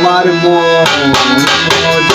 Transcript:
আমার মন